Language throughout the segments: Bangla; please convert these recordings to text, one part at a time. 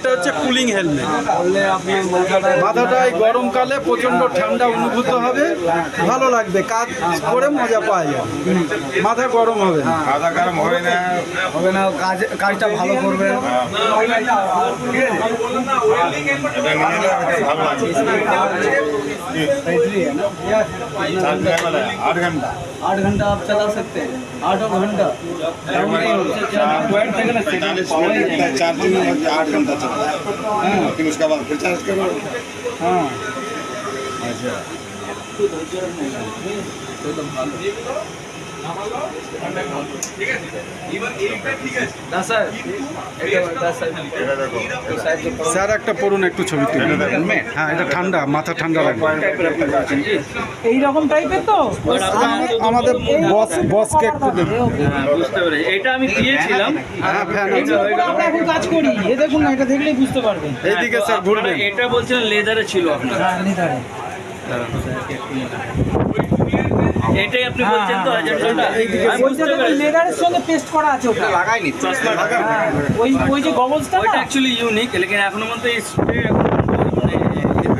একটা হচ্ছে কুলিং হেলমেট মাথাটায় গরমকালে প্রচণ্ড ঠান্ডা অনুভূত হবে ভালো লাগবে কাজ করে মজা পাওয়া যাবে মাথা গরম হবে। মাথা গরম হবে না। হবে না কাজ কাজটা ভালো করবে। হ্যাঁ। হ্যাঁ। আট ঘণ্টা। आठ घंटा आप चला सकते हैं। आठ घंटा। चार्जिंग में आठ घंटा उसके बाद फिर चार्ज करो हाँ। अच्छा। तो तो স্যার। একটা পড়ুন একটু ছবি হ্যাঁ এটা ঠান্ডা মাথা ঠান্ডা লাগবে। এই রকম টাইপের তো আমাদের বস বসকে একটু দেখুন হ্যাঁ, এটা আমি দিয়েছিলাম। হ্যাঁ ফ্যান এখন কাজ করি। এ দেখুন না এটা দেখলেই বুঝতে পারবেন। এইদিকে স্যার ঘুরবেন। এটা বলছিলেন লেদারে ছিল আপনার। হ্যাঁ লিটারে এটাই আপনি বলছেন তো আমি বুঝতে লেদারের সঙ্গে পেস্ট করা আছে ওটা লাগাইনি হ্যাঁ, ওই ওই যে গগলসটা ওইটা না অ্যাকচুয়ালি ইউনিক লেকিন এখনও মধ্যে স্প্রে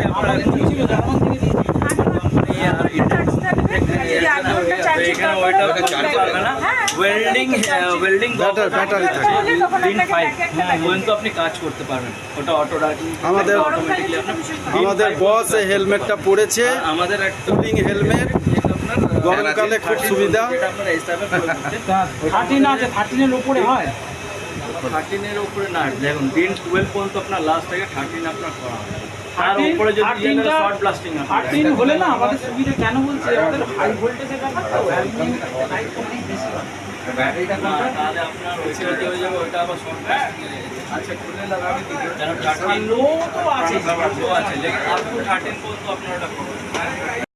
এখন মানে ছিল জার্মান থেকে ওয়েল্ডিং ওয়েল্ডিং Battery- battery থাকে। দিন ফাইভ হ্যাঁ পর্যন্ত আপনি কাজ করতে পারবেন ওটা অটো আমাদের আমাদের বস এই হেলমেটটা পরেছে আমাদের একটা হেলমেট গরমকালে খুব সুবিধা। থার্টিন আছে থার্টিনের উপরে হয়? থার্টিনের উপরে না দেখুন দিন টুয়েলভ পর্যন্ত আপনার লাস্ট থেকে থার্টিন আপনার করা হবে। তার উপরে যদি শর্ট ব্লাস্টিং থার্টিন হলে না আমাদের সুবিধা কেন বলছি? আমাদের হাই ভোল্টেজের ব্যাপার তো তাহলে আপনার ওইটা হয়ে যাবে ওইটা আবার শর্ট ব্লাস্টিং আচ্ছা খুলে লাগাবে লো তো আছে লো আছে। লেকিন পর্যন্ত আপনার ওটা করবে।